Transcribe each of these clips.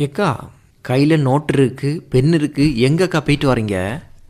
எக்கா ஏக்கா கையில் நோட்டு இருக்குது பென் இருக்குது எங்கக்கா போயிட்டு வரீங்க?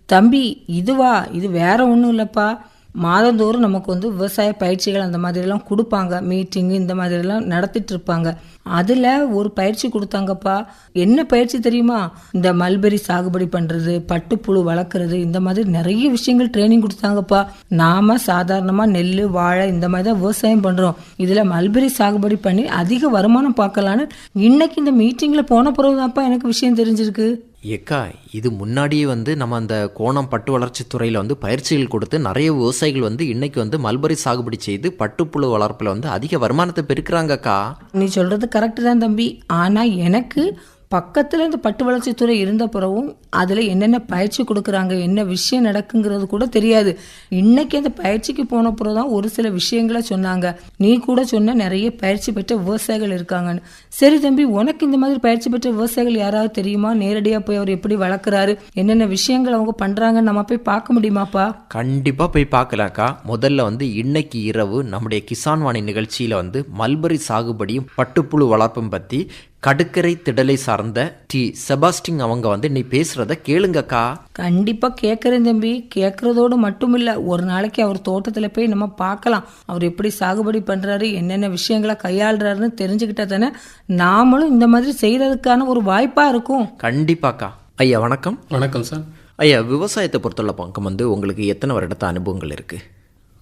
தம்பி இதுவா இது வேற ஒன்றும் இல்லைப்பா. மாதந்தோறும் நமக்கு வந்து விவசாய பயிற்சிகள் அந்த மாதிரிலாம் கொடுப்பாங்க. மீட்டிங்கு இந்த மாதிரிலாம் நடத்திட்டு இருப்பாங்க. அதில் ஒரு பயிற்சி கொடுத்தாங்கப்பா. என்ன பயிற்சி தெரியுமா? இந்த மல்பெரி சாகுபடி பண்ணுறது பட்டுப்புழு வளர்க்குறது இந்த மாதிரி நிறைய விஷயங்கள் ட்ரைனிங் கொடுத்தாங்கப்பா. நாம் சாதாரணமாக நெல் வாழை இந்த மாதிரி தான் விவசாயம் பண்ணுறோம் இதில் மல்பெரி சாகுபடி பண்ணி அதிக வருமானம் பார்க்கலான்னு இன்னைக்கு இந்த மீட்டிங்கில் போன பிறகுதான்ப்பா எனக்கு விஷயம் தெரிஞ்சிருக்கு. ஏக்கா இது முன்னாடியே வந்து நம்ம அந்த கோணம் பட்டு வளர்ச்சி துறையில் வந்து பயிற்சிகள் கொடுத்து நிறைய விவசாயிகள் வந்து இன்னைக்கு வந்து மல்பரி சாகுபடி செய்து பட்டுப்புழு வளர்ப்பில் வந்து அதிக வருமானத்தை பெருக்கிறாங்கக்கா. நீ சொல்றது கரெக்டு தான் தம்பி. ஆனால் எனக்கு பக்கத்தில் இந்த பட்டு வளர்ச்சித்துறை இருந்த பிறவும் அதில் என்னென்ன பயிற்சி கொடுக்குறாங்க என்ன விஷயம் நடக்குங்கிறது கூட தெரியாது. இன்னைக்கு அந்த பயிற்சிக்கு போன பிறகு தான் ஒரு சில விஷயங்களை சொன்னாங்க. நீ கூட சொன்ன நிறைய பயிற்சி பெற்ற விவசாயிகள் இருக்காங்கன்னு. சரி தம்பி உனக்கு இந்த மாதிரி பயிற்சி பெற்ற விவசாயிகள் யாராவது தெரியுமா? நேரடியாக போய் அவர் எப்படி வளர்க்குறாரு? என்னென்ன விஷயங்கள் அவங்க பண்ணுறாங்கன்னு நம்ம போய் பார்க்க முடியுமாப்பா? கண்டிப்பாக போய் பார்க்கலாக்கா முதல்ல வந்து இன்னைக்கு இரவு நம்முடைய கிசான் வாணி நிகழ்ச்சியில் வந்து மல்பரி சாகுபடியும் பட்டுப்புழு வளர்ப்பும் பற்றி கடுக்கரை திடலை சார்ந்த டி. செபாஸ்டின் அவங்க வந்து நீ பேசுறத கேளுங்கக்கா. கண்டிப்பா கேட்கறேன் தம்பி. கேட்கறதோடு மட்டும் இல்ல ஒரு நாளைக்கு அவர் தோட்டத்துல போய் நம்ம பார்க்கலாம். அவர் எப்படி சாகுபடி பண்றாரு என்னென்ன விஷயங்களை கையாளுறாருன்னு தெரிஞ்சுக்கிட்டா தானே நாமளும் இந்த மாதிரி செய்யறதுக்கான ஒரு வாய்ப்பா இருக்கும். கண்டிப்பாக்கா. ஐயா வணக்கம். வணக்கம் சார். ஐயா விவசாயத்தை பொறுத்துள்ள பக்கம் வந்து உங்களுக்கு எத்தனை வருடத்த அனுபவங்கள் இருக்குது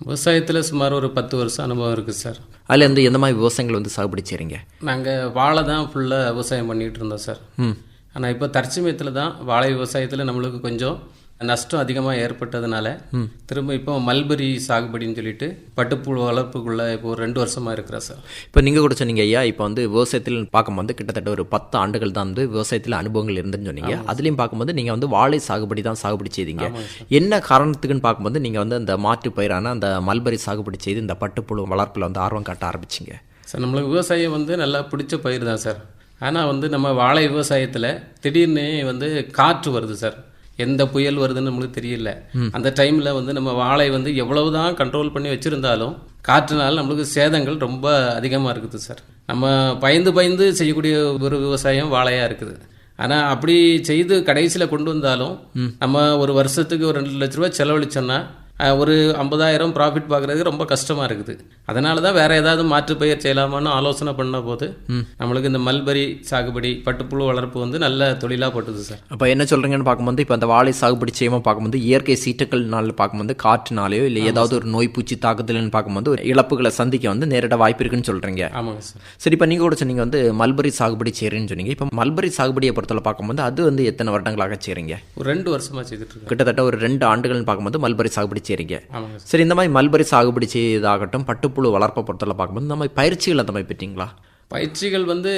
விவசாயத்தில் சுமார் ஒரு பத்து வருஷம் அனுபவம் இருக்குது சார் அதில் வந்து எந்த மாதிரி விவசாயங்கள் வந்து சாகுபடி செய்கிறீங்க நாங்கள் வாழை தான் ஃபுல்லாக விவசாயம் பண்ணிகிட்டு இருந்தோம் சார் ஆனால் இப்போ தற்சமயத்தில் தான் வாழை விவசாயத்தில் நம்மளுக்கு கொஞ்சம் நஷ்டம் அதிகமாக ஏற்பட்டதுனால திரும்ப இப்போ மல்பரி சாகுபடின்னு சொல்லிட்டு பட்டுப்புழு வளர்ப்புக்குள்ளே இப்போ ஒரு ரெண்டு வருஷமாக இருக்கிறேன் சார். இப்போ நீங்கள் கூட சொன்னீங்க ஐயா இப்போ வந்து விவசாயத்தில் பார்க்கும்போது கிட்டத்தட்ட ஒரு பத்து ஆண்டுகள் தான் வந்து விவசாயத்தில் அனுபவங்கள் இருந்துன்னு சொன்னீங்க. அதுலேயும் பார்க்கும்போது நீங்கள் வந்து வாழை சாகுபடி தான் சாகுபடி செய்தீங்க. என்ன காரணத்துக்குன்னு பார்க்கும்போது நீங்கள் வந்து அந்த மாற்று பயிரான அந்த மல்பரி சாகுபடி செய்து இந்த பட்டுப்புழு வளர்ப்பில் வந்து ஆர்வம் காட்ட ஆரம்பிச்சிங்க. சார் நம்மளுக்கு விவசாயம் வந்து நல்லா பிடிச்ச பயிர் தான் சார். ஆனால் வந்து நம்ம வாழை விவசாயத்தில் திடீர்னு வந்து காற்று வருது சார். எந்த புயல் வருதுன்னு நம்மளுக்கு தெரியல. அந்த டைமில் வந்து நம்ம வாழை வந்து எவ்வளவு தான் கண்ட்ரோல் பண்ணி வச்சுருந்தாலும் காற்றுனால நம்மளுக்கு சேதங்கள் ரொம்ப அதிகமாக இருக்குது சார் நம்ம பயந்து பயந்து செய்யக்கூடிய ஒரு விவசாயம் வாழையாக இருக்குது. ஆனால் அப்படி செய்து கடைசியில் கொண்டு வந்தாலும் நம்ம ஒரு வருஷத்துக்கு ஒரு ரெண்டு லட்ச ரூபா செலவழிச்சோன்னா ஒரு ஐம்பதாயிரம் ப்ராஃபிட் பார்க்குறதுக்கு ரொம்ப கஷ்டமாக இருக்குது. அதனால தான் வேறு ஏதாவது மாற்று பயிர் செய்யலாமான்னு ஆலோசனை பண்ண போது நம்மளுக்கு இந்த மல்பரி சாகுபடி பட்டுப்புழு வளர்ப்பு வந்து நல்ல தொழிலாக பட்டுது சார். அப்போ என்ன சொல்கிறீங்கன்னு பார்க்கும்போது இப்போ அந்த வாழை சாகுபடி செய்யாமல் பார்க்கும்போது இயற்கை சீட்டுக்கள்னால பார்க்கும்போது காற்றுனாலேயோ இல்லை ஏதாவது ஒரு நோய் பூச்சி தாக்குதல்னு பார்க்கும்போது ஒரு இழப்புகளை சந்திக்க வந்து நேரடியாக வாய்ப்பு இருக்குன்னு சொல்கிறீங்க ஆமாங்க சார். சரி இப்போ நீங்கள் கூட சொன்னீங்க வந்து மல்பரி சாகுபடி செய்கிறேன்னு சொன்னீங்க. இப்போ மல்பரி சாகுபடியை பொறுத்தவரை பார்க்கும்போது அது வந்து எத்தனை வருடங்களாக செய்கிறீங்க ஒரு ரெண்டு வருஷமாக செய்துட்டு கிட்டத்தட்ட ஒரு ரெண்டு ஆண்டுகள்னு பார்க்கும்போது மல்பரி சாகுபடி ஆமாங்க சார். இந்த மாதிரி மல்பரி சாகுபடி செய்யதாகட்டும் பட்டுப்புழு வளர்ப்பை பொறுத்தவரை பார்க்கும்போது இந்த மாதிரி பயிற்சிகள் அந்த மாதிரி பெற்றீங்களா? பயிற்சிகள் வந்து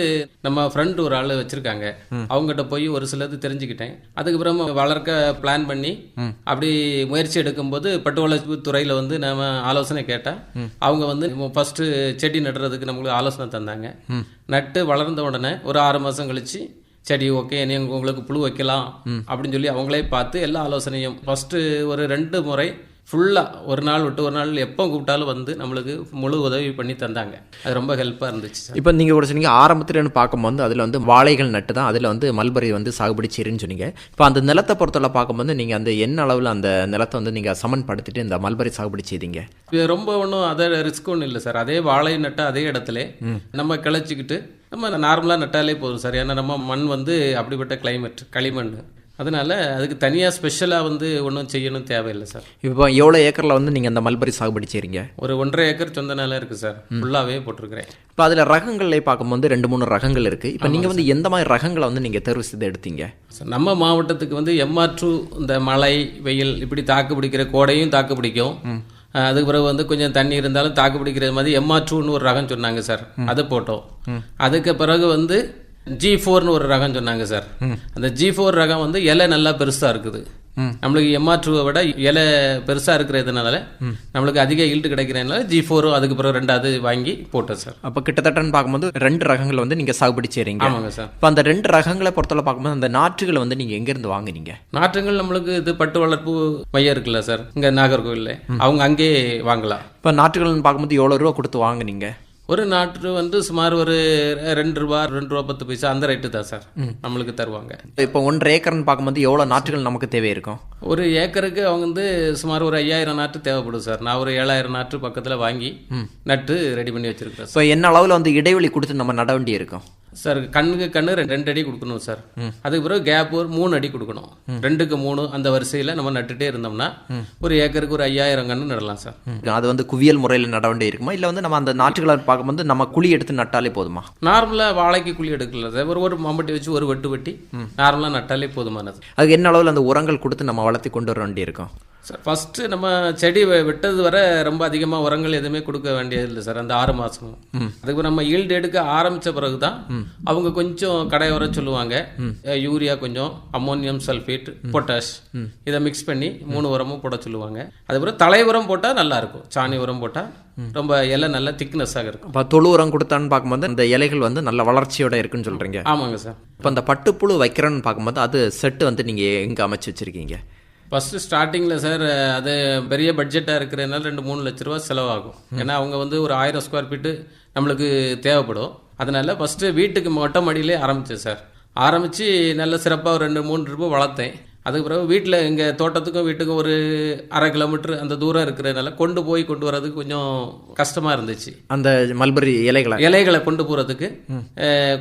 நம்ம ஃப்ரெண்ட் ஒரு ஆள் வச்சுருக்காங்க. அவங்ககிட்ட போய் ஒரு சிலது தெரிஞ்சுக்கிட்டேன். அதுக்கப்புறம் வளர்க்க பிளான் பண்ணி அப்படி முயற்சி எடுக்கும்போது பட்டு வளர்ப்பு துறையில் வந்து நம்ம ஆலோசனை கேட்டால் அவங்க வந்து ஃபஸ்ட்டு செடி நடுறதுக்கு நம்மளுக்கு ஆலோசனை தந்தாங்க. நட்டு வளர்ந்த உடனே ஒரு ஆறு மாதம் கழிச்சு செடி ஓகே நீ உங்களுக்கு புழு வைக்கலாம் அப்படின்னு சொல்லி அவங்களே பார்த்து எல்லா ஆலோசனையும் ஃபஸ்ட்டு ஒரு ரெண்டு முறை ஃபுல்லாக ஒரு நாள் விட்டு ஒரு நாள் எப்போ கூப்பிட்டாலும் வந்து நம்மளுக்கு முழு உதவி பண்ணி தந்தாங்க. அது ரொம்ப ஹெல்ப்பாக இருந்துச்சு இப்போ நீங்கள் கூட சொன்னீங்க ஆரம்பத்துலன்னு பார்க்கும்போது அதில் வந்து வாழைகள் நட்டு தான் அதில் வந்து மல்பரி வந்து சாகுபடி செய்யுன்னு சொன்னீங்க. இப்போ அந்த நிலத்தை பொறுத்தவரை பார்க்கும்போது நீங்கள் அந்த என்ன அளவில் அந்த நிலத்தை வந்து நீங்கள் சமன்படுத்திட்டு இந்த மல்பரி சாகுபடி செய்தீங்க? இது ரொம்ப ஒன்றும் அதை ரிஸ்க் ஒன்றும் இல்லை சார். அதே வாழை நட்ட அதே இடத்துல நம்ம கிளச்சிக்கிட்டு நம்ம நார்மலாக நட்டாலே போதும் சார். ஏன்னா நம்ம மண் வந்து அப்படிப்பட்ட கிளைமேட் களிமண். அதனால அதுக்கு தனியாக ஸ்பெஷலாக வந்து ஒன்றும் செய்யணும் தேவையில்லை சார். இப்போ எவ்வளோ ஏக்கரில் வந்து நீங்கள் அந்த மல்பரி சாகுபடி செய்கிறீங்க ஒரு ஒன்றரை ஏக்கர் சொந்த நிலம் இருக்குது சார் ஃபுல்லாகவே போட்டிருக்கிறேன். இப்போ அதில் ரகங்கள்ல பார்க்கும்போது ரெண்டு மூணு ரகங்கள் இருக்குது இப்போ நீங்கள் வந்து எந்த மாதிரி ரகங்களை வந்து நீங்கள் தேர்வு செய்து எடுத்தீங்க? சார் நம்ம மாவட்டத்துக்கு வந்து எம்ஆர் டூ இந்த மழை வெயில் இப்படி தாக்கு பிடிக்கிற கோடையும் தாக்கு பிடிக்கும். அதுக்கு பிறகு வந்து கொஞ்சம் தண்ணி இருந்தாலும் தாக்கு பிடிக்கிற மாதிரி எம்ஆர் டூன்னு ஒரு ரகம் சொன்னாங்க சார். அது போட்டோம். அதுக்கு பிறகு வந்து ஜி ஃபோர்னு ஒரு ரகம் சொன்னாங்க சார் அந்த ஜி ஃபோர் ரகம் வந்து இலை நல்லா பெருசாக இருக்குது. நம்மளுக்கு எம்ஆர் டூவை விட இலை பெருசாக இருக்கிறதுனால நம்மளுக்கு அதிக ஈல்டு கிடைக்கிறதுனால ஜி ஃபோரும் அதுக்கு பிறகு ரெண்டாவது வாங்கி போட்டோம் சார் அப்போ கிட்டத்தட்டன்னு பார்க்கும்போது ரெண்டு ரகங்களை வந்து நீங்கள் சாகுபடி செய்கிறீங்க ஆமாங்க சார் இப்போ அந்த ரெண்டு ரகங்களை பொறுத்தவரை பார்க்கும்போது அந்த நாற்றுகளை வந்து நீங்கள் எங்கேருந்து வாங்குனீங்க? நாற்றுங்கள் நம்மளுக்கு இது பட்டு வளர்ப்பு மையம் இருக்குல்ல சார் இங்கே நாகர்கோவிலில். அவங்க அங்கேயே வாங்கலாம். இப்போ நாற்றுகள்னு பார்க்கும்போது எவ்வளோ ரூபா கொடுத்து வாங்குனீங்க? ஒரு நாற்று வந்து சுமார் ஒரு ரெண்டு ரூபா ரெண்டு ரூபா பத்து பைசா அந்த ரேட்டு தான் சார். நம்மளுக்கு தருவாங்க. இப்போ ஒன்றரை ஏக்கர்னு பார்க்கும்போது எவ்வளோ நாற்றுகள் நமக்கு தேவை இருக்கும்? ஒரு ஏக்கருக்கு அவங்க வந்து சுமார் ஒரு ஐயாயிரம் நாற்று தேவைப்படும் சார். நான் ஒரு ஏழாயிரம் நாற்று பக்கத்தில் வாங்கி நட்டு ரெடி பண்ணி வச்சிருக்கேன் சார். இப்போ என்ன அளவில் வந்து இடைவெளி கொடுத்து நம்ம நட வேண்டி இருக்கும் சார் கண்ணுக்கு கண்ணு ரெண்டு அடி கொடுக்கணும் சார். அதுக்கு பிறகு கேப் ஒரு மூணு அடி கொடுக்கணும் ரெண்டுக்கு மூணு அந்த வரிசையில் நம்ம நட்டுட்டே இருந்தோம்னா ஒரு ஏக்கருக்கு ஒரு ஐயாயிரம் கன்று நடலாம் சார். அது வந்து குவியல் முறையில் நட வேண்டி இருக்குமா? இல்லை வந்து நம்ம அந்த நாற்றுகளை பார்க்கும்போது நம்ம குழி எடுத்து நட்டாலே போதுமா? நார்மலாக வாழைக்கு குழி எடுக்கல சார். ஒரு ஒரு மம்பட்டி வச்சு ஒரு வெட்டு வெட்டி நார்மலாக நட்டாலே போதுமானது. அதுக்கு என்ன அளவில் அந்த உரங்கள் கொடுத்து நம்ம வளர்த்தி கொண்டு வர வேண்டி இருக்கும் சார் ஃபஸ்ட்டு நம்ம செடி வெட்டது வரை ரொம்ப அதிகமாக உரங்கள் எதுவுமே கொடுக்க வேண்டியது இல்லை சார் அந்த ஆறு மாதமும் அதுக்கு நம்ம ஈல்டு எடுக்க ஆரம்பித்த பிறகு தான் அவங்க கொஞ்சம் கடை வர சொல்லுவாங்க. யூரியா கொஞ்சம் அம்மோனியம் சல்ஃபேட் பொட்டாஷ் இதை மிக்ஸ் பண்ணி மூணு உரமும் போட சொல்லுவாங்க. அதுக்கப்புறம் தலை உரம் போட்டால் நல்லா இருக்கும். சாணி உரம் போட்டால் ரொம்ப இலை நல்லா திக்னஸாக இருக்கும். இப்போ தொழு உரம் கொடுத்தான்னு பார்க்கும்போது அந்த இலைகள் வந்து நல்ல வளர்ச்சியோட இருக்குன்னு சொல்கிறீங்க ஆமாங்க சார் இப்போ அந்த பட்டுப்புழு வைக்கிறேன்னு பார்க்கும்போது அது செட்டு வந்து நீங்கள் எங்கே அமைச்சு வச்சுருக்கீங்க? ஃபஸ்ட்டு ஸ்டார்டிங்கில் சார் அது பெரிய பட்ஜெட்டாக இருக்கிறதுனால ரெண்டு மூணு லட்ச ரூபா செலவாகும். ஏன்னா அவங்க வந்து ஒரு ஆயிரம் ஸ்கொயர் ஃபீட்டு நம்மளுக்கு தேவைப்படும். அதனால ஃபஸ்ட்டு வீட்டுக்கு மொட்டை மாடியிலே ஆரம்பித்தேன் சார் ஆரம்பித்து நல்ல சிறப்பாக ஒரு ரெண்டு மூணு ரூபாய் வளர்த்தேன். அதுக்கு பிறகு வீட்டில் எங்கள் தோட்டத்துக்கும் வீட்டுக்கும் ஒரு அரை கிலோமீட்டர் அந்த தூரம் இருக்கிறதுனால கொண்டு போய் கொண்டு வர்றதுக்கு கொஞ்சம் கஷ்டமாக இருந்துச்சு. அந்த மல்பரி இலைகளை. இலைகளை கொண்டு போகிறதுக்கு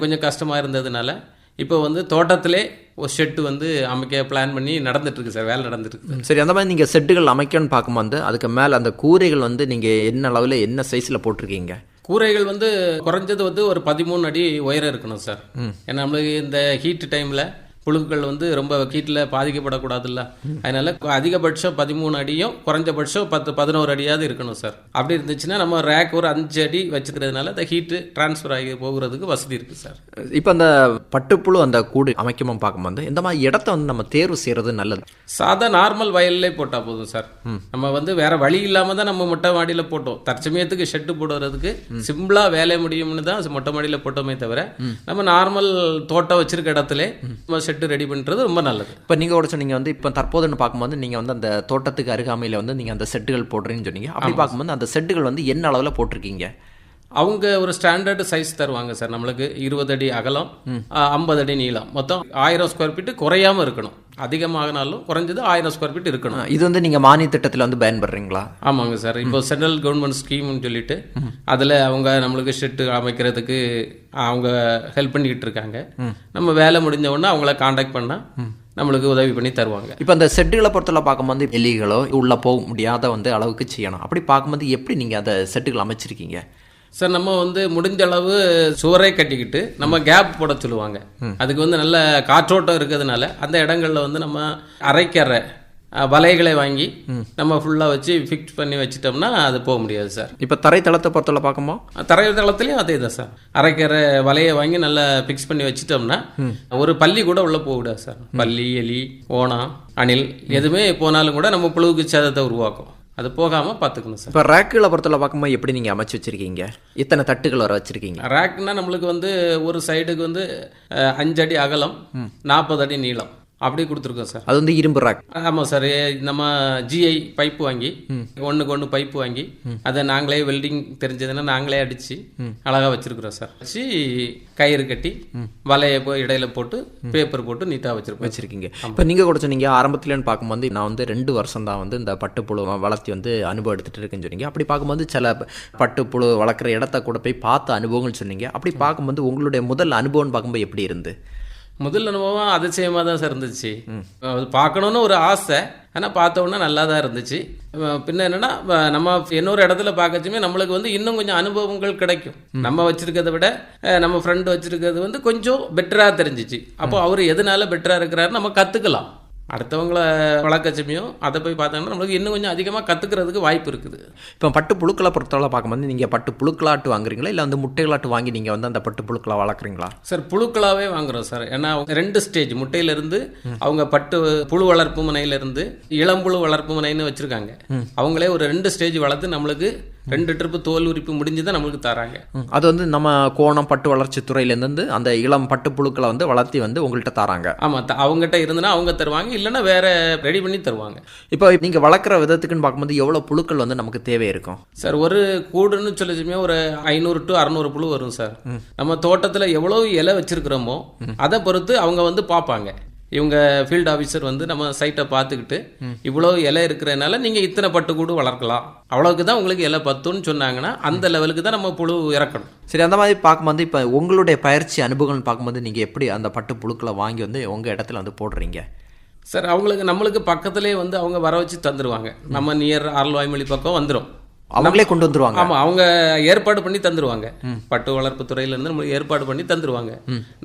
கொஞ்சம் கஷ்டமாக இருந்ததுனால இப்போ வந்து தோட்டத்திலே ஒரு ஷெட்டு வந்து அமைக்க பிளான் பண்ணி நடந்துட்டு இருக்கு சார் வேலை நடந்துட்டு இருக்குது சரி அந்த மாதிரி நீங்கள் செட்டுகள் அமைக்கணும்னு பார்க்கும்போது அதுக்கு மேலே அந்த கூரைகள் வந்து நீங்கள் என்ன அளவில் என்ன சைஸில் போட்டிருக்கீங்க? கூரைகள் வந்து குறைஞ்சது வந்து ஒரு பதிமூணு அடி உயரம் இருக்கணும் சார். ஏன்னா நம்மளுக்கு இந்த ஹீட் டைமில் புழுக்கள் வந்து ரொம்ப ஹீட்டில் பாதிக்கப்படக்கூடாதுல்ல. அதனால அதிகபட்சம் பதிமூணு அடியும் குறைஞ்சபட்சம் பத்து பதினோரு அடியாவது இருக்கணும் சார். அப்படி இருந்துச்சுன்னா நம்ம ரேக் ஒரு அஞ்சு அடி வச்சுக்கிறதுனால அந்த ஹீட்டு டிரான்ஸ்ஃபர் ஆகி போகிறதுக்கு வசதி இருக்குது சார். இப்போ அந்த பட்டுப்புழு அந்த கூடு அமைக்கணும் பார்க்கும்போது இந்த மாதிரி இடத்த வந்து நம்ம தேர்வு செய்கிறது நல்லது. சாதா நார்மல் வயல்லே போட்டால் போதும் சார். நம்ம வந்து வேற வழி இல்லாமல் தான் நம்ம மொட்டை மாடியில் போட்டோம். தற்சமயத்துக்கு ஷெட்டு போடுறதுக்கு சிம்பிளா வேலை முடியும்னு தான் மொட்டை மாடியில் போட்டோமே தவிர நம்ம நார்மல் தோட்டம் வச்சிருக்க இடத்துல நம்ம ஷெட்டு ரெடி பண்ணுறது ரொம்ப நல்லது. இப்போ நீங்கள் கூட சொன்னீங்க வந்து இப்போ தற்போதுன்னு பார்க்கும்போது நீங்கள் வந்து அந்த தோட்டத்துக்கு அருகாமையில் வந்து நீங்கள் அந்த செட்டுகள் போடுறீங்கன்னு சொன்னீங்க. அப்படி பார்க்கும்போது அந்த செட்டுகள் வந்து என்ன அளவில் போட்டிருக்கீங்க? அவங்க ஒரு ஸ்டாண்டர்டு சைஸ் தருவாங்க சார். நம்மளுக்கு இருபது அடி அகலம் ஐம்பது அடி நீளம். மொத்தம் ஆயிரம் ஸ்கொயர் ஃபீட்டு குறையாம இருக்கணும். அதிகமாகினாலும் குறைஞ்சது ஆயிரம் ஸ்கொயர் ஃபீட் இருக்கணும். இது வந்து நீங்கள் மானிய திட்டத்தில் வந்து பயன்படுறீங்களா? ஆமாங்க சார். இப்போ சென்ட்ரல் கவர்மெண்ட் ஸ்கீம்னு சொல்லிட்டு அதில் அவங்க நம்மளுக்கு ஷெட்டு அமைக்கிறதுக்கு அவங்க ஹெல்ப் பண்ணிக்கிட்டு இருக்காங்க. நம்ம வேலை முடிஞ்ச உடனே அவங்கள காண்டாக்ட் பண்ணால் நம்மளுக்கு உதவி பண்ணி தருவாங்க. இப்போ அந்த செட்டுகளை பொறுத்தவரை பார்க்கும்போது எலிகளோ உள்ளே போக முடியாத வந்து அளவுக்கு செய்யணும். அப்படி பார்க்கும்போது எப்படி நீங்கள் அந்த செட்டுகள் அமைச்சிருக்கீங்க? சார் நம்ம வந்து முடிஞ்ச அளவு சுவரை கட்டிக்கிட்டு நம்ம கேப் போட சொல்லுவாங்க. அதுக்கு வந்து நல்ல காற்றோட்டம் இருக்கிறதுனால அந்த இடங்கள்ல வந்து நம்ம அரைக்கற வலைகளை வாங்கி நம்ம ஃபுல்லாக வச்சு ஃபிக்ஸ் பண்ணி வச்சிட்டோம்னா அது போக முடியாது சார். இப்போ தரைத்தளத்தை பொறுத்தவரை பார்க்கும்போது? தரைத்தளத்துலையும் அதே தான் சார். அரைக்கிற வலையை வாங்கி நல்லா ஃபிக்ஸ் பண்ணி வச்சிட்டோம்னா ஒரு பள்ளி கூட உள்ள போக விடாது சார். பள்ளி எலி ஓணம் அணில் எதுவுமே போனாலும் கூட நம்ம புழுவுக்கு சேதத்தை உருவாக்கும். அது போகாம பார்த்துக்கணும் சார். இப்போ ரேக்குகளை பொறுத்தவரை பார்க்கும்போது எப்படி நீங்கள் அமைச்சு வச்சிருக்கீங்க? இத்தனை தட்டுகள் வர வச்சிருக்கீங்க? ரேக்னா நம்மளுக்கு வந்து ஒரு சைடுக்கு வந்து அஹ், அஞ்சு அடி அகலம் நாற்பது அடி நீளம். அப்படி கொடுத்துருக்கோம் சார். அது வந்து இரும்பு ராக் ஆமாம் சார். நம்ம ஜிஐ பைப்பு வாங்கி ஒன்றுக்கு ஒன்று பைப்பு வாங்கி அதை நாங்களே வெல்டிங் தெரிஞ்சதுன்னா நாங்களே அடித்து அழகாக வச்சிருக்கிறோம் சார். வச்சு கயிறு கட்டி வலையை போய் இடையில போட்டு பேப்பர் போட்டு நீட்டாக வச்சிருக்கோம் வச்சிருக்கீங்க. இப்போ நீங்கள் கூட சொன்னீங்க ஆரம்பத்துலன்னு பார்க்கும்போது நான் வந்து ரெண்டு வருஷம் தான் வந்து இந்த பட்டுப்புழு வளர்த்தி வந்து அனுபவம் எடுத்துட்டு இருக்கேன்னு சொன்னீங்க. அப்படி பார்க்கும்போது சில பட்டுப்புழு வளர்க்குற இடத்த கூட போய் பார்த்த அனுபவங்கள் சொன்னீங்க. அப்படி பார்க்கும்போது உங்களுடைய முதல் அனுபவம்னு பார்க்கும்போது எப்படி இருந்து முதல் அனுபவம் அதிசயமாக தான் சார் இருந்துச்சு. அது பார்க்கணுன்னு ஒரு ஆசை. ஆனால் பார்த்த உடனே நல்லா தான் இருந்துச்சு. பின்ன என்னன்னா நம்ம இன்னொரு இடத்துல பார்க்கச்சுமே நம்மளுக்கு வந்து இன்னும் கொஞ்சம் அனுபவங்கள் கிடைக்கும். நம்ம வச்சிருக்கிறத விட நம்ம ஃப்ரெண்டு வச்சிருக்கிறது வந்து கொஞ்சம் பெட்டராக தெரிஞ்சிச்சு. அப்போ அவர் எதனால பெட்டராக இருக்கிறாரு நம்ம கற்றுக்கலாம் அடுத்தவங்கள வளர்க்கச்சுமையும் அதை போய் பார்த்தோம்னா நம்மளுக்கு இன்னும் கொஞ்சம் அதிகமாக கற்றுக்கிறதுக்கு வாய்ப்பு இருக்குது. இப்போ பட்டு புழுக்களை பொறுத்தவரை பார்க்கும்போது நீங்கள் பட்டு புழுக்களாட்டு வாங்குறீங்களா? இல்லை வந்து முட்டைகளாட்டு வாங்கி நீங்கள் வந்து அந்த பட்டு புழுக்களை வளர்க்குறீங்களா? சார் புழுக்களாவே வாங்குறோம் சார். ஏன்னா ரெண்டு ஸ்டேஜ். முட்டையிலிருந்து அவங்க பட்டு புழு வளர்ப்பு முனையிலிருந்து இளம்புழு வளர்ப்பு முனைன்னு வச்சிருக்காங்க. அவங்களே ஒரு ரெண்டு ஸ்டேஜ் வளர்த்து நம்மளுக்கு ரெண்டு ட்ரிப்பு தோல் உரிப்பு முடிஞ்சு தான் நம்மளுக்கு தராங்க. அது வந்து நம்ம கோணம் பட்டு வளர்ச்சி துறையிலேருந்து அந்த இளம் பட்டு புழுக்களை வந்து வளர்த்தி வந்து உங்கள்கிட்ட தராங்க. ஆமா த- அவங்ககிட்ட இருந்துன்னா அவங்க தருவாங்க இல்லைன்னா வேற ரெடி பண்ணி தருவாங்க. இப்போ நீங்கள் வளர்க்குற விதத்துக்குன்னு பார்க்கும்போது எவ்வளோ புழுக்கள் வந்து நமக்கு தேவை இருக்கும்? சார் ஒரு கூடுன்னு சொல்லிச்சுமே ஒரு ஐநூறு டு அறநூறு புழு வரும் சார். நம்ம தோட்டத்தில் எவ்வளோ இலை வச்சிருக்கிறோமோ அதை பொறுத்து அவங்க வந்து பார்ப்பாங்க. இவங்க ஃபீல்ட் ஆஃபீஸர் வந்து நம்ம சைட்டை பார்த்துக்கிட்டு இவ்வளோ இலை இருக்கிறதுனால நீங்கள் இத்தனை பட்டுக்கூடு வளர்க்கலாம். அவ்வளோக்கு தான் உங்களுக்கு இலை பத்துன்னு சொன்னாங்கன்னா அந்த லெவலுக்கு தான் நம்ம புழு இறக்கணும். சரி அந்த மாதிரி பார்க்கும்போது இப்போ உங்களுடைய பயிற்சி அனுபவங்கள் பார்க்கும்போது நீங்கள் எப்படி அந்த பட்டு புழுக்களை வாங்கி வந்து உங்கள் இடத்துல வந்து போடுறீங்க? சார் அவங்களுக்கு நம்மளுக்கு பக்கத்துலேயே வந்து அவங்க வர வச்சு தந்துடுவாங்க நம்ம நியர் அருள்வாய்மொழி பக்கம் வந்துடும் அவங்களே கொண்டு வந்துருவாங்க. ஆமா அவங்க ஏற்பாடு பண்ணி தந்துருவாங்க. பட்டு வளர்ப்பு துறையில இருந்து நம்மளுக்கு ஏற்பாடு பண்ணி தந்துருவாங்க.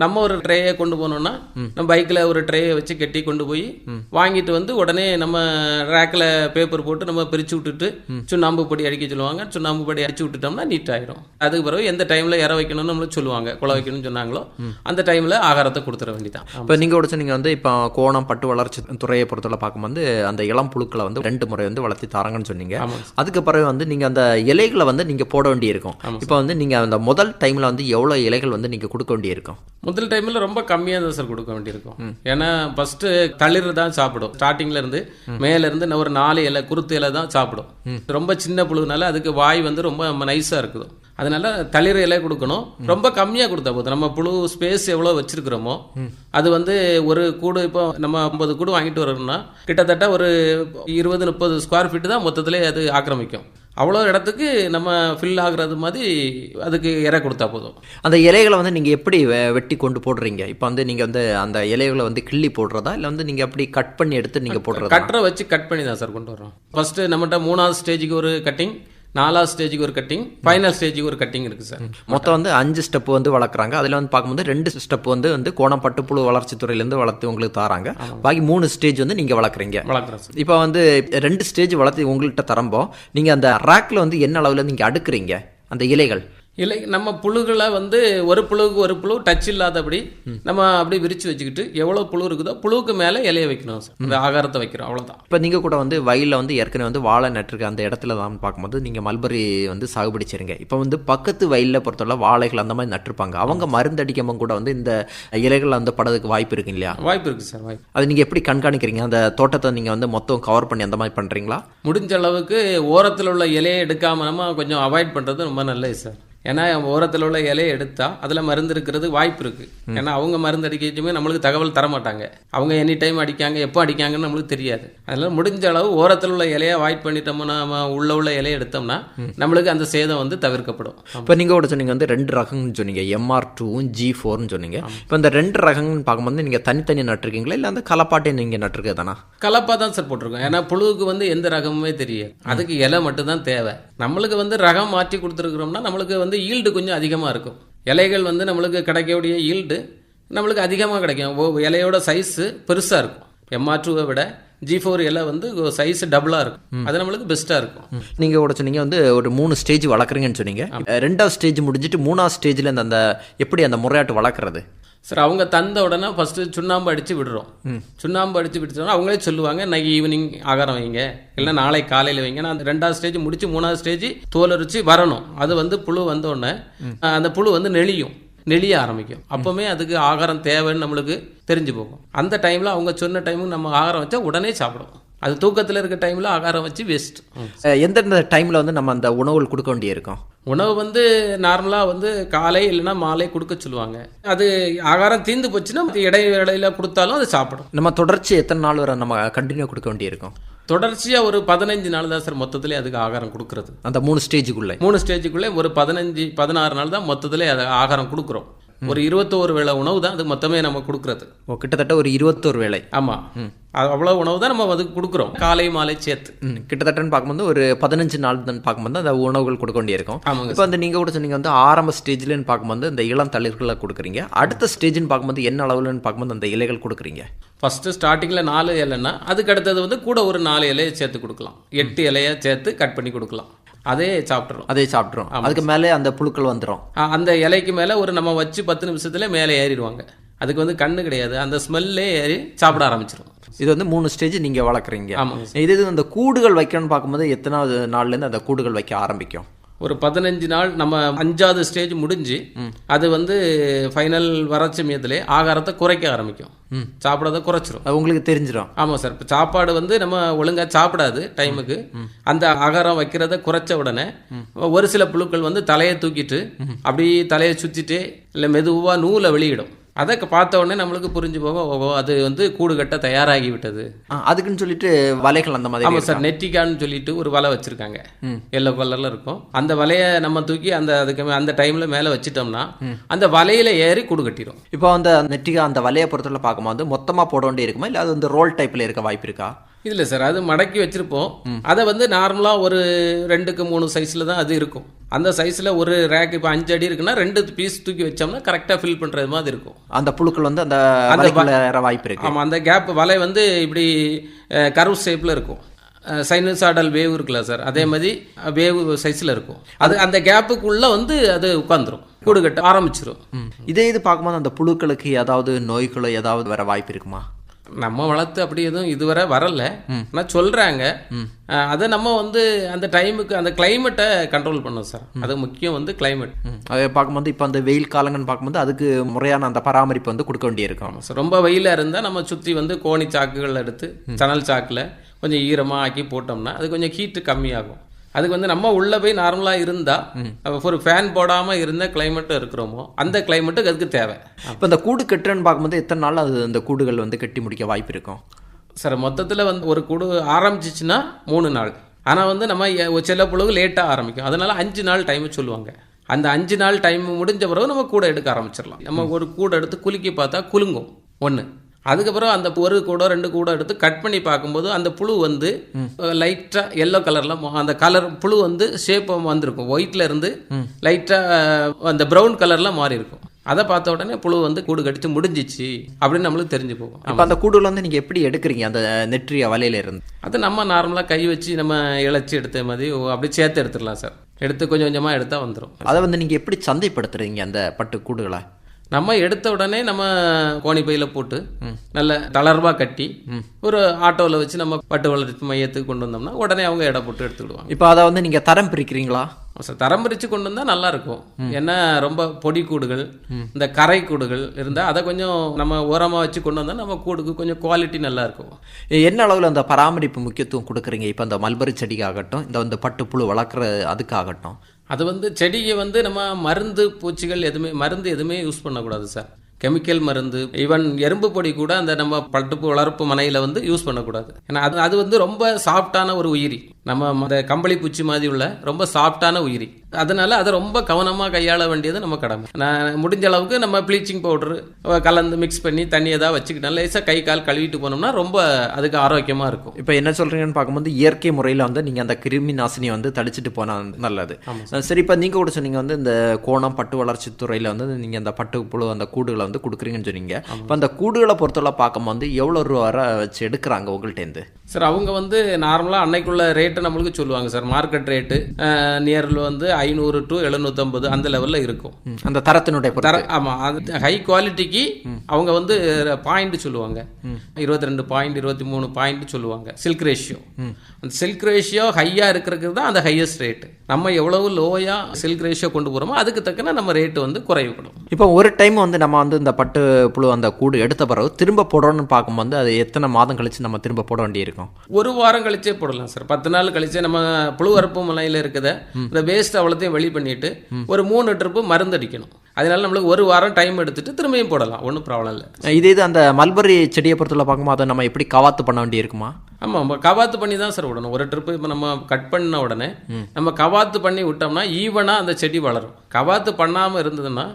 நம்ம ஒரு ட்ரேயை கொண்டு போனோம்னா நம்ம பைக்ல ஒரு ட்ரேயை வச்சு கட்டி கொண்டு போய் வாங்கிட்டு வந்து உடனே நம்ம ரேக்ல பேப்பர் போட்டு நம்ம பிரிச்சு விட்டுட்டு சுண்ணாம்பு பொடி அடிக்க சொல்லுவாங்க. சுண்ணாம்பு பொடி அடிச்சு விட்டுட்டோம்னா நீட் ஆயிரும். அதுக்கு பிறகு எந்த டைம்ல இற வைக்கணும்னு நம்மளுக்கு சொல்லுவாங்க. குலை வைக்கணும்னு சொன்னாங்களோ அந்த டைம்ல ஆகாரத்தை கொடுத்துட வேண்டியதான் இப்போ நீங்கள் கூட சொன்னீங்க வந்து இப்போ கோணம் பட்டு வளர்ச்சி துறையை பொறுத்தவரை பார்க்கும்போது அந்த இளம் புழுக்களை வந்து ரெண்டு முறை வந்து வளர்த்தி தராங்கன்னு சொன்னீங்க. அதுக்கு பிறகு வந்து நீங்கள் அந்த இலைகளை வந்து நீங்கள் போட வேண்டியிருக்கும். இப்போ வந்து நீங்கள் அந்த முதல் டைமில் வந்து எவ்வளோ இலைகள் வந்து நீங்கள் கொடுக்க வேண்டியிருக்கும்? முதல் டைம்ல ரொம்ப கம்மியாக தான் சார் கொடுக்க வேண்டியிருக்கும். ஏன்னா ஃபர்ஸ்ட் தளிர் தான் சாப்பிடும். ஸ்டார்டிங்ல இருந்து மேல இருந்து ஒரு நாலு இலை குருத்து இலை தான் சாப்பிடும். ரொம்ப சின்ன புழுனால அதுக்கு வாய் வந்து ரொம்ப நைஸா இருக்குது. அதனால தளிர் இலை கொடுக்கணும். ரொம்ப கம்மியாக கொடுத்தா போதும். நம்ம புழு ஸ்பேஸ் எவ்வளோ வச்சிருக்கிறோமோ அது வந்து ஒரு கூடு இப்போ நம்ம ஐம்பது கூடு வாங்கிட்டு வரோம்னா கிட்டத்தட்ட ஒரு இருபது முப்பது ஸ்கொயர் ஃபீட் தான் மொத்தத்திலே அது ஆக்கிரமிக்கும். அவ்வளோ இடத்துக்கு நம்ம ஃபில் ஆகுறது மாதிரி அதுக்கு இறை கொடுத்தா போதும். அந்த இலைகளை வந்து நீங்கள் எப்படி வெட்டி கொண்டு போடுறீங்க? இப்போ வந்து நீங்கள் வந்து அந்த இலைகளை வந்து கிள்ளி போடுறதா? இல்லை வந்து நீங்கள் அப்படி கட் பண்ணி எடுத்து நீங்கள் போடுறதா? கட்டரை வச்சு கட் பண்ணி தான் சார் கொண்டு வரோம் ஃபர்ஸ்ட் நம்மகிட்ட மூணாவது ஸ்டேஜுக்கு ஒரு கட்டிங் நாலாவது ஸ்டேஜுக்கு ஒரு கட்டிங் ஃபைனல் ஸ்டேஜுக்கு ஒரு கட்டிங் இருக்கு சார் மொத்தம் வந்து அஞ்சு ஸ்டெப் வந்து வளர்க்குறாங்க. அதில் வந்து பார்க்கும்போது ரெண்டு ஸ்டெப் வந்து வந்து கோணம் பட்டுப்புழு வளர்ச்சி துறையிலேருந்து வளர்த்து உங்களுக்கு தராங்க. பாக்கி மூணு ஸ்டேஜ் வந்து நீங்கள் வளர்க்குறீங்க. வளர்க்குறோம் சார் இப்போ வந்து ரெண்டு ஸ்டேஜ் வளர்த்து உங்கள்கிட்ட தரம்போ நீங்கள் அந்த ரேக்கில் வந்து என்ன அளவில் நீங்கள் அடுக்குறீங்க? அந்த இலைகள். இல்லை நம்ம புழுகளை வந்து ஒரு புழுவுக்கு ஒரு புழு டச் இல்லாதபடி நம்ம அப்படி விரிச்சு வச்சுக்கிட்டு எவ்வளோ புழு இருக்குதோ புழுவுக்கு மேலே இலைய வைக்கணும் சார். இந்த ஆகாரத்தை வைக்கிறோம் அவ்வளோதான் இப்போ நீங்கள் கூட வந்து வயலில் வந்து ஏற்கனவே வந்து வாழை நட்டுருக்க அந்த இடத்துல தான் பார்க்கும்போது நீங்கள் மல்பரி வந்து சாகுபடி செய்றீங்க. இப்போ வந்து பக்கத்து வயலில் பொறுத்தவரை வாழைகள் அந்த மாதிரி நட்டிருப்பாங்க. அவங்க மருந்து அடிக்காம கூட வந்து இந்த இலைகள் வந்து படுறதுக்கு வாய்ப்பு இருக்கு இல்லையா? வாய்ப்பு இருக்குது சார் வாய்ப்பு. அது நீங்கள் எப்படி கண்காணிக்கிறீங்க? அந்த தோட்டத்தை நீங்கள் வந்து மொத்தம் கவர் பண்ணி அந்த மாதிரி பண்ணுறீங்களா முடிஞ்ச அளவுக்கு ஓரத்தில் உள்ள இலையை எடுக்காம நம்ம கொஞ்சம் அவாய்ட் பண்ணுறது ரொம்ப நல்லது சார். ஏன்னா ஓரத்தில் உள்ள இலையை எடுத்தா அதில் மருந்து இருக்கிறது வாய்ப்பு இருக்கு. ஏன்னா அவங்க மருந்து அடிக்கச்சுமே நம்மளுக்கு தகவல் தர மாட்டாங்க அவங்க எனி டைம் அடிக்காங்க எப்போ அடிக்காங்கன்னு நம்மளுக்கு தெரியாது. அதனால முடிஞ்ச அளவு ஓரத்தில் உள்ள இலையை அவாய்ட் பண்ணிட்டோம்னா நம்ம உள்ள உள்ள இலையை எடுத்தோம்னா நம்மளுக்கு அந்த சேதம் வந்து தவிர்க்கப்படும். இப்போ நீங்கள் கூட சொன்னீங்க வந்து ரெண்டு ரகம்னு சொன்னீங்க. எம்ஆர் டூவும் ஜி ஃபோர்னு சொன்னீங்க. இப்போ இந்த ரெண்டு ரகம்னு பார்க்கும்போது நீங்கள் தனித்தனி நட்டிருக்கீங்களா? இல்லை அந்த கலப்பாட்டை நீங்கள் நட்டிருக்கதானா? கலப்பாக தான் சார் போட்டிருக்கோம். ஏன்னா புழுவுக்கு வந்து எந்த ரகமுமே தெரியாது. அதுக்கு இலை மட்டும்தான் தேவை. நம்மளுக்கு வந்து ரகம் மாற்றி கொடுத்துருக்குறோம்னா நம்மளுக்கு வந்து ஈல்டு கொஞ்சம் அதிகமாக இருக்கும். இலைகள் வந்து நம்மளுக்கு கிடைக்கக்கூடிய ஈல்டு நம்மளுக்கு அதிகமாக கிடைக்கும். இலையோட சைஸு பெருசாக இருக்கும். எம்ஆர் டூவை விட ஜி ஃபோர் இலை வந்து சைஸ் டபுளாக இருக்கும். அது நம்மளுக்கு பெஸ்ட்டாக இருக்கும். நீங்கள் கூட சொன்னீங்க வந்து ஒரு மூணு ஸ்டேஜ் வளர்க்குறீங்கன்னு சொன்னீங்க. ரெண்டாவது ஸ்டேஜ் முடிஞ்சிட்டு மூணாவது ஸ்டேஜில் அந்த அந்த எப்படி அந்த முறையாட்டு வளர்க்குறது? சார் அவங்க தந்த உடனே ஃபஸ்ட்டு சுண்ணாம்பு அடித்து விடுறோம். சுண்ணாம்பு அடித்து விட்டுட்டோம்னா அவங்களே சொல்லுவாங்க இன்னைக்கு ஈவினிங் ஆகாரம் வைங்க இல்லைன்னா நாளை காலையில் வைங்க. நான் அந்த ரெண்டாவது ஸ்டேஜ் முடிச்சு மூணாவது ஸ்டேஜ் தோலுரிச்சு வரணும். அது வந்து புழு வந்த உடனே அஹ், அந்த புழு வந்து நெளியும் நெளிய ஆரம்பிக்கும். அப்பவுமே அதுக்கு ஆகாரம் தேவைன்னு நம்மளுக்கு தெரிஞ்சு போகும். அந்த டைமில் அவங்க சொன்ன டைமுக்கு நம்ம ஆகாரம் வச்சா உடனே சாப்பிடும் அது தூக்கத்தில் இருக்க டைமில் ஆகாரம் வச்சு வேஸ்ட் எந்தெந்த டைமில் வந்து நம்ம அந்த உணவுகள் கொடுக்க வேண்டியிருக்கும்? உணவு வந்து நார்மலாக வந்து காலை இல்லைன்னா மாலை கொடுக்க சொல்லுவாங்க. அது ஆகாரம் தீர்ந்து போச்சுன்னா இடைவேளையில் கொடுத்தாலும் அது சாப்பிடும். நம்ம தொடர்ச்சி எத்தனை நாள் வரை நம்ம கண்டினியூ கொடுக்க வேண்டியிருக்கும்? தொடர்ச்சியாக ஒரு பதினஞ்சு நாள் தான் சார் மொத்தத்திலே அதுக்கு ஆகாரம் கொடுக்கறது. அந்த மூணு ஸ்டேஜுக்குள்ளே மூணு ஸ்டேஜுக்குள்ளே ஒரு பதினஞ்சு பதினாறு நாள் தான் மொத்தத்திலே அது ஆகாரம் கொடுக்குறோம். ஒரு இருபத்தோரு வேளை உணவு தான் அது மொத்தமே நம்ம கொடுக்குறது. கிட்டத்தட்ட ஒரு இருபத்தோரு வேளை. ஆமாம் அவ்வளோ உணவு தான் நம்ம அதுக்கு கொடுக்குறோம். காலை மாலை சேர்த்து கிட்டத்தட்டன்னு பார்க்கும்போது ஒரு பதினஞ்சு நாள் தான் பார்க்கும்போது அந்த உணவுகள் கொடுக்க வேண்டியிருக்கும். ஆமாங்க இப்போ வந்து நீங்கள் கூட சொன்னீங்க வந்து ஆரம்ப ஸ்டேஜ்லன்னு பார்க்கும்போது இந்த இளம் தளிர்களை கொடுக்குறீங்க. அடுத்த ஸ்டேஜ்னு பார்க்கும்போது என்ன அளவுலன்னு பார்க்கும்போது அந்த இலைகள் கொடுக்குறீங்க? ஃபஸ்ட்டு ஸ்டார்டிங்கில் நாலு இலைன்னா அதுக்கு அடுத்தது வந்து கூட ஒரு நாலு இலையை சேர்த்து கொடுக்கலாம். எட்டு இலையை சேர்த்து கட் பண்ணி கொடுக்கலாம். அதே சாப்பிட்றோம் அதே சாப்பிட்றோம் அதுக்கு மேலே அந்த புழுக்கள் வந்துடும் அந்த இலைக்கு மேலே ஒரு நம்ம வச்சு பத்து நிமிஷத்துல மேலே ஏறிடுவாங்க. அதுக்கு வந்து கண்ணு கிடையாது. அந்த ஸ்மெல்லே ஏறி சாப்பிட ஆரம்பிச்சிடும் இது வந்து மூணு ஸ்டேஜ் நீங்கள் வளர்க்குறீங்க. ஆமாங்க இது இது அந்த கூடுகள் வைக்கணும்னு பார்க்கும்போது எத்தனாவது நாள்லேருந்து அந்த கூடுகள் வைக்க ஆரம்பிக்கும்? ஒரு பதினஞ்சு நாள் நம்ம அஞ்சாவது ஸ்டேஜ் முடிஞ்சு அது வந்து ஃபைனல் வர சமயத்திலே ஆகாரத்தை குறைக்க ஆரம்பிக்கும். சாப்பிடாத குறைச்சிரும். அது உங்களுக்கு தெரிஞ்சிடும் ஆமாம் சார். இப்போ சாப்பாடு வந்து நம்ம ஒழுங்காக சாப்பிடாது டைமுக்கு. அந்த ஆகாரம் வைக்கிறத குறைச்ச உடனே ஒரு சில புழுக்கள் வந்து தலையை தூக்கிட்டு அப்படியே தலையை சுற்றிட்டு இல்லை மெதுவாக நூலை வெளியிடும். அதை பார்த்த உடனே நம்மளுக்கு புரிஞ்சு போகும் ஓஹோ அது வந்து கூடு கட்ட தயாராகி விட்டது அதுக்குன்னு சொல்லிட்டு வலைகள் அந்த மாதிரி ஆமாம் சார் நெட்டிக்கான்னு சொல்லிட்டு ஒரு வலை வச்சிருக்காங்க. எல்லோ கலர்ல இருக்கும். அந்த வலையை நம்ம தூக்கி அந்த அதுக்கு அந்த டைம்ல மேலே வச்சிட்டோம்னா அந்த வலையில ஏறி கூடு கட்டிடும் இப்போ அந்த நெட்டிகா அந்த வலையை பொறுத்தவரை பார்க்கும்போது மொத்தமாக போட வேண்டி இருக்குமா இல்லை அது வந்து ரோல் டைப்பில் இருக்க வாய்ப்பு இருக்கா? இல்லை சார் அது மடக்கி வச்சிருப்போம். அதை வந்து நார்மலாக ஒரு ரெண்டுக்கு மூணு சைஸில் தான் அது இருக்கும். அந்த சைஸில் ஒரு ரேக் இப்போ அஞ்சு அடி இருக்குன்னா ரெண்டு பீஸ் தூக்கி வச்சோம்னா கரெக்டாக ஃபில் பண்ணுறது மாதிரி இருக்கும். அந்த புழுக்கள் வந்து அந்த அந்த வாய்ப்பு இருக்கு. ஆமாம் அந்த கேப் வலை வந்து இப்படி கர்வ் ஷேப்பில் இருக்கும். சைனசாடல் வேவ் இருக்குல்ல சார் அதே மாதிரி வேவ் சைஸில் இருக்கும். அது அந்த கேப்புக்குள்ளே வந்து அது உட்காந்துரும் கூடு கட்ட ஆரம்பிச்சிரும். ம். இதே இது பார்க்கும்போது அந்த புழுக்களுக்கு ஏதாவது நோய்களோ ஏதாவது வர வாய்ப்பு இருக்குமா? நம்ம வளர்த்து அப்படி எதுவும் இதுவரை வரல. ஆனால் சொல்கிறாங்க அதை நம்ம வந்து அந்த டைமுக்கு அந்த கிளைமேட்டை கண்ட்ரோல் பண்ணோம் சார். அது முக்கியம் வந்து கிளைமேட். அதை பார்க்கும்போது இப்போ அந்த வெயில் காலங்கன்னு பார்க்கும்போது அதுக்கு முறையான அந்த பராமரிப்பு வந்து கொடுக்க வேண்டியிருக்கும். சார். ரொம்ப வெயிலாக இருந்தால் நம்ம சுற்றி வந்து கோணி சாக்குகள் எடுத்து சணல் சாக்கில் கொஞ்சம் ஈரமாக ஆக்கி போட்டோம்னா அது கொஞ்சம் ஹீட்டு கம்மியாகும். அதுக்கு வந்து நம்ம உள்ளே போய் நார்மலாக இருந்தால் ஒரு ஃபேன் போடாமல் இருந்த கிளைமேட்டு இருக்கிறோமோ அந்த கிளைமேட்டுக்கு அதுக்கு தேவை. இப்போ இந்த கூடு கட்டுறன்னு பார்க்கும்போது எத்தனை நாள் அது அந்த கூடுகள் வந்து கட்டி முடிக்க வாய்ப்பு இருக்கும்? சார் மொத்தத்தில் வந்து ஒரு குடு ஆரம்பிச்சிச்சுன்னா மூணு நாள். ஆனால் வந்து நம்ம சில புழுகு லேட்டாக ஆரம்பிக்கும். அதனால அஞ்சு நாள் டைம் சொல்லுவாங்க. அந்த அஞ்சு நாள் டைம் முடிஞ்ச பிறகு நம்ம கூடை எடுக்க ஆரம்பிச்சிடலாம். நம்ம ஒரு கூடை எடுத்து குலுக்கி பார்த்தா குலுங்கும். ஒன்று அதுக்கப்புறம் அந்த ஒரு கூடோ ரெண்டு கூடோ எடுத்து கட் பண்ணி பார்க்கும்போது அந்த புழு வந்து லைட்டாக எல்லோ கலரில் அந்த கலர் புழு வந்து ஷேப் வந்திருக்கும். ஒயிட்ல இருந்து லைட்டாக அந்த ப்ரௌன் கலரில் மாறி இருக்கும். அதை பார்த்த உடனே புழு வந்து கூடு கடிச்சு முடிஞ்சிச்சு அப்படின்னு நம்மளுக்கு தெரிஞ்சு போகும். இப்போ அந்த கூடுகள் வந்து நீங்கள் எப்படி எடுக்கிறீங்க? அந்த நெற்றிய வலையில இருந்து. அது நம்ம நார்மலாக கை வச்சு நம்ம இழைச்சி எடுத்த மாதிரி ஓ, அப்படியே சேர்த்து எடுத்துடலாம் சார் எடுத்து கொஞ்சம் கொஞ்சமாக எடுத்தால் வந்துடும் அதை வந்து நீங்கள் எப்படி சந்தைப்படுத்துறீங்க அந்த பட்டு கூடுகளை? நம்ம எடுத்த உடனே நம்ம கோணி பையில போட்டு நல்ல தளர்வாக கட்டி ஒரு ஆட்டோவில் வச்சு நம்ம பட்டு வளர்ச்சி மையத்துக்கு கொண்டு வந்தோம்னா உடனே அவங்க எடை போட்டு எடுத்துக்கிடுவாங்க இப்போ அதை வந்து நீங்கள் தரம் பிரிக்கிறீங்களா? தரம் பிரித்து கொண்டு வந்தால் நல்லா இருக்கும். ஏன்னா ரொம்ப பொடி கூடுகள் இந்த கரை கூடுகள் இருந்தால் அதை கொஞ்சம் நம்ம ஓரமாக வச்சு கொண்டு வந்தால் நம்ம கூடுக்கு கொஞ்சம் குவாலிட்டி நல்லா இருக்கும். என்ன அளவில் அந்த பராமரிப்பு முக்கியத்துவம் கொடுக்குறீங்க? இப்போ அந்த மல்பரி செடிக்காகட்டும் இந்த வந்து பட்டுப்புழு வளர்க்குற அதுக்காகட்டும். அது வந்து செடியை வந்து நம்ம மருந்து பூச்சிகள் எதுவுமே மருந்து எதுவுமே யூஸ் பண்ணக்கூடாது சார் கெமிக்கல் மருந்து ஈவன் எறும்பு பொடி கூட அந்த நம்ம பட்டுப்பு வளர்ப்பு மனையில் வந்து யூஸ் பண்ணக்கூடாது. ஏன்னா அது அது வந்து ரொம்ப சாஃப்டான ஒரு உயிரி. நம்ம அந்த கம்பளி பூச்சி மாதிரி உள்ள ரொம்ப சாஃப்டான உயிரி. அதனால அதை ரொம்ப கவனமாக கையாள வேண்டியது நம்ம கடமை. நான் முடிஞ்ச அளவுக்கு நம்ம ப்ளீச்சிங் பவுடர் கலந்து மிக்ஸ் பண்ணி தண்ணி ஏதாவது வச்சுக்கிட்டா லேசாக கை கால் கழுவிட்டு போனோம்னா ரொம்ப அதுக்கு ஆரோக்கியமாக இருக்கும். இப்போ என்ன சொல்றீங்கன்னு பார்க்கும்போது இயற்கை முறையில் வந்து நீங்கள் அந்த கிருமி நாசினி வந்து தடிச்சிட்டு போனால் நல்லது. சரி. இப்போ நீங்கள் கூட சொன்னீங்க வந்து இந்த கோணம் பட்டு வளர்ச்சி துறையில் வந்து நீங்கள் அந்த பட்டு புழு அந்த கூடுகளை வந்து கொடுக்குறீங்கன்னு சொன்னீங்க. இப்போ அந்த கூடுகளை பொறுத்தவரை பார்க்கும்போது எவ்வளோ ரூபா வச்சு எடுக்கிறாங்க உங்கள்கிட்டேருந்து சார் அவங்க வந்து நார்மலாக அன்னைக்குள்ள ரேட் ரேட்டை நம்மளுக்கு சொல்லுவாங்க சார். மார்க்கெட் ரேட்டு நியரில் வந்து ஐநூறு டு எழுநூற்றம்பது அந்த லெவலில் இருக்கும். அந்த தரத்தினுடைய. தர ஆமாம் அது ஹை குவாலிட்டிக்கு அவங்க வந்து பாயிண்ட் சொல்லுவாங்க. இருபத்தி ரெண்டு பாயிண்ட் இருபத்தி மூணு பாயிண்ட் சொல்லுவாங்க சில்க் ரேஷியோ அந்த சில்க் ரேஷியோ ஹையாக இருக்கிறதுக்கு தான் அந்த ஹையஸ்ட் ரேட்டு நம்ம எவ்வளவு லோயாக சில்க் ரேஷியோ கொண்டு போகிறோமோ அதுக்கு தக்கன நம்ம ரேட்டு வந்து குறைவுபடும். இப்போ ஒரு டைம் வந்து நம்ம வந்து இந்த பட்டு புழு அந்த கூடு எடுத்த பிறகு திரும்ப போடணும்னு பார்க்கும்போது அது எத்தனை மாதம் கழிச்சு நம்ம திரும்ப போட வேண்டியிருக்கும்? ஒரு வாரம் கழிச்சே போடலாம் சார். பத்து நாள் கழிச்சே நம்ம புழுவரப்பு மலையில் இருக்கிறத இந்த வேஸ்ட் அவ்வளோத்தையும் வெளி பண்ணிட்டு ஒரு மூணு ட்ரிப்பு மருந்து அடிக்கணும். அதனால நம்மளுக்கு ஒரு வாரம் டைம் எடுத்துட்டு திரும்பியும் போடலாம். ஒன்றும் ப்ராப்ளம் இல்லை. இதே இது அந்த மல்பரி செடியை பொறுத்தவரை பார்க்கும்போது அதை நம்ம எப்படி கவாத்து பண்ண வேண்டியிருக்குமா ஆமாம் நம்ம கவாத்து பண்ணி தான் சார் விடணும். ஒரு ட்ரிப்பு இப்போ நம்ம கட் பண்ண உடனே நம்ம கவாத்து பண்ணி விட்டோம்னா ஈவனாக அந்த செடி வளரும். கவாத்து பண்ணாமல் இருந்ததுன்னா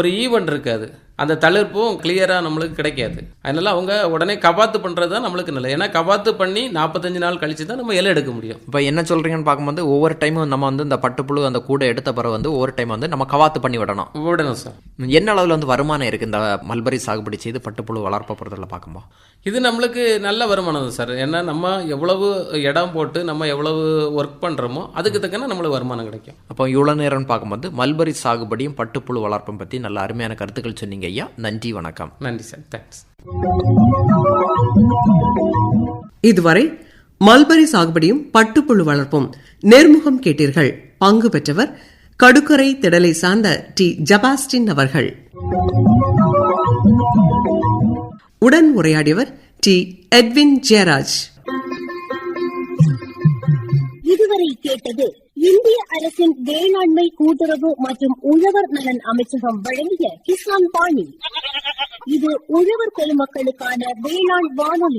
ஒரு ஈவன் இருக்காது. அந்த தளிர்ப்பும் கிளியராக நம்மளுக்கு கிடைக்காது. அதனால அவங்க உடனே கவாத்து பண்ணுறது தான் நம்மளுக்கு நல்லது. ஏன்னா கவாத்து பண்ணி நாற்பத்தஞ்சு நாள் கழிச்சு தான் நம்ம இலை எடுக்க முடியும். இப்போ என்ன சொல்கிறீங்கன்னு பார்க்கும்போது ஒவ்வொரு டைமும் நம்ம வந்து இந்த பட்டுப்புழு அந்த கூடை எடுத்த பிறகு வந்து ஒவ்வொரு டைம் வந்து நம்ம கவாத்து பண்ணி விடணும். விடணும் சார் என்ன அளவில் வந்து வருமானம் இருக்குது இந்த மல்பரி சாகுபடி செய்து பட்டுப்புழு வளர்ப்ப பொறுத்தவரை பார்க்கும்போது? இது நம்மளுக்கு நல்ல வருமானம் தான் சார். ஏன்னா நம்ம எவ்வளவு இடம் போட்டு நம்ம எவ்வளவு ஒர்க் பண்ணுறோமோ அதுக்கு தக்கன நம்மளுக்கு வருமானம் கிடைக்கும். அப்போ இவ்வளோ நேரம்னு பார்க்கும்போது மல்பரி சாகுபடியும் பட்டுப்புழு வளர்ப்பும் பற்றி நல்ல அருமையான கருத்துக்கள் சொன்னீங்க ஐயா. நன்றி வணக்கம். நன்றி சார். தேங்க்ஸ் இதுவரை மல்பரி சாகுபடியும் பட்டுப்புழு வளர்ப்பும் நேர்முகம் கேட்டீர்கள். பங்கு பெற்றவர் கடுக்கரை திடலை சார்ந்த டி. ஜபாஸ்டின் அவர்கள். உடன் உரையாடியவர் டி. எட்வின் ஜெயராஜ். இதுவரை கேட்டது இந்திய அரசின் வேளாண்மை கூட்டுறவு மற்றும் உழவர் நலன் அமைச்சகம் வழங்கிய கிசான் பாணி. இது உழவர் பெருமக்களுக்கான வேளாண் வானொலி.